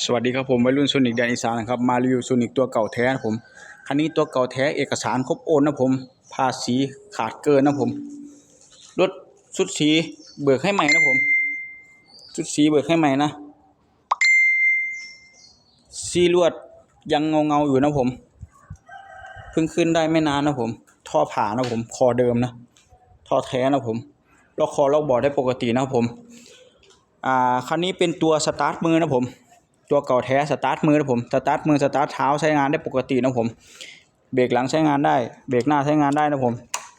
สวัสดีครับผมวัยรุ่นโซนิกแดนอีสานนะครับมารีวิวโซนิกตัวเก่าแท้นะผมคันนี้ตัวเก่าแท้เอกสารครบโอนนะผมภาษีขาดเกินนะผมรถชุดสีเบิกให้ใหม่นะผมชุดสีเบิกให้ใหม่นะซีลวดยังเงาเงาอยู่นะผมเพิ่งขึ้นได้ไม่นานนะผม ท่อผ่านะผมคอเดิมนะท่อแท้นะผมล็อกคอล็อกบอร์ดได้ปกตินะผมอ่าคันนี้เป็นตัวสตาร์ทมือนะผม ตัวเก่าแท้สตาร์ทมือนะผมสตาร์ทมือสตาร์ทเท้าใช้งานได้ปกตินะผมเบรกหลังใช้งานได้ เบรกหน้าใช้งานได้นะผม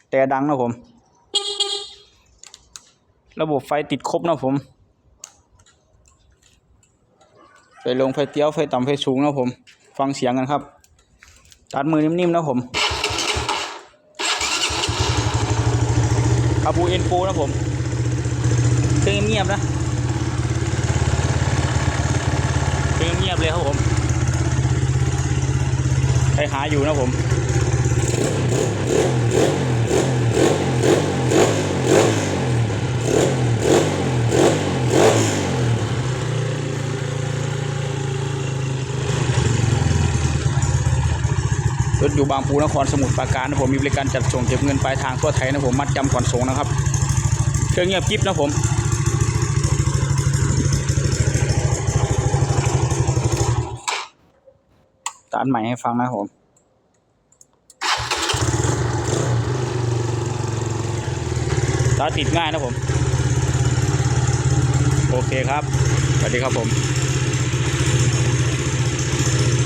แต่ดังนะผม ระบบไฟติดครบนะผมไฟลงไฟเตี้ยวไฟต่ำไฟสูงนะผม ฟังเสียงกันครับสตาร์ทมือนิ่มๆนะผมคาบูเอ็นโฟนะผมเครื่องเงียบนะ เครื่องเงี ยบเลยครับผมใครหาอยู่นะผมรถอยู่บางปูนครสมุทรปราการนะผมมีบริการจัดส่งเก็บเงินปลายทางทั่วไทยนะผมมัดจำก่อนส่งนะครับ เครื่องเงียบกิ๊บนะผม ตานใหม่ให้ฟังนะผมตาร์ทติดง่ายนะผม โอเคครับ สวัสดีครับผม